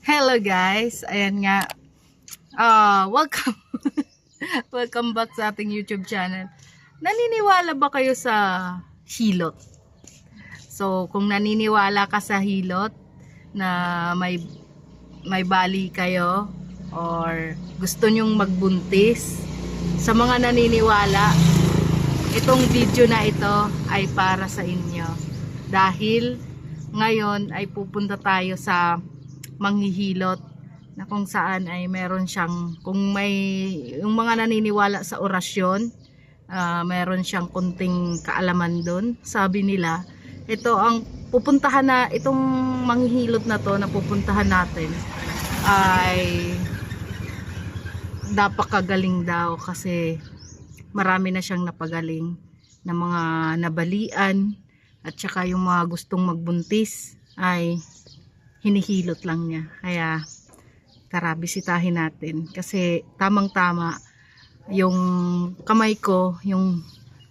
Hello guys, ayan nga. Ah, welcome. welcome back sa ating YouTube channel. Naniniwala ba kayo sa hilot? So, kung naniniwala ka sa hilot na may may bali kayo or gusto nyong magbuntis, sa mga naniniwala, itong video na ito ay para sa inyo. Dahil ngayon ay pupunta tayo sa manghihilot na kung saan ay meron siyang kung may yung mga naniniwala sa orasyon ah, meron siyang kunting kaalaman doon sabi nila ito ang pupuntahan na itong manghihilot na to na pupuntahan natin ay napakagaling daw kasi marami na siyang napagaling na mga nabalian at saka yung mga gustong magbuntis ay hinihilot lang niya. Kaya tara bisitahin natin kasi tamang tama yung kamay ko, yung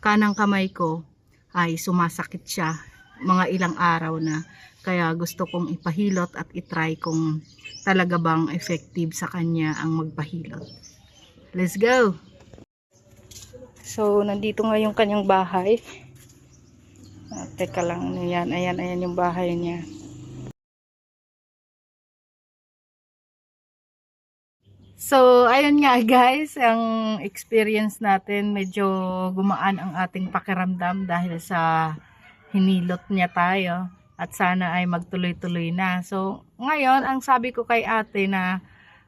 kanang kamay ko ay sumasakit siya mga ilang araw na. Kaya gusto kong ipahilot at itry kung talaga bang effective sa kanya ang magpahilot. Let's go! So, nandito nga yung kanyang bahay. Ah, teka lang, ano yan? Ayan, ayan yung bahay niya. So, ayun nga guys, ang experience natin, medyo gumaan ang ating pakiramdam dahil sa hinilot niya tayo at sana ay magtuloy-tuloy na. So, ngayon, ang sabi ko kay ate na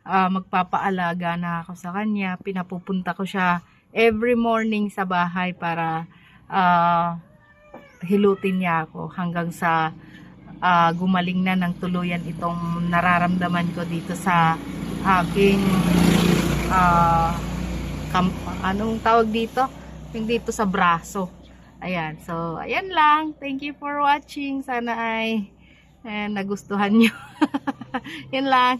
ah, magpapaalaga na ako sa kanya, pinapupunta ko siya every morning sa bahay para ah, hilutin niya ako hanggang sa ah, gumaling na ng tuluyan itong nararamdaman ko dito sa aking ah, kam- anong tawag dito? Yung dito sa braso. Ayan. So, ayan lang. Thank you for watching. Sana ay eh, nagustuhan nyo. Yan lang.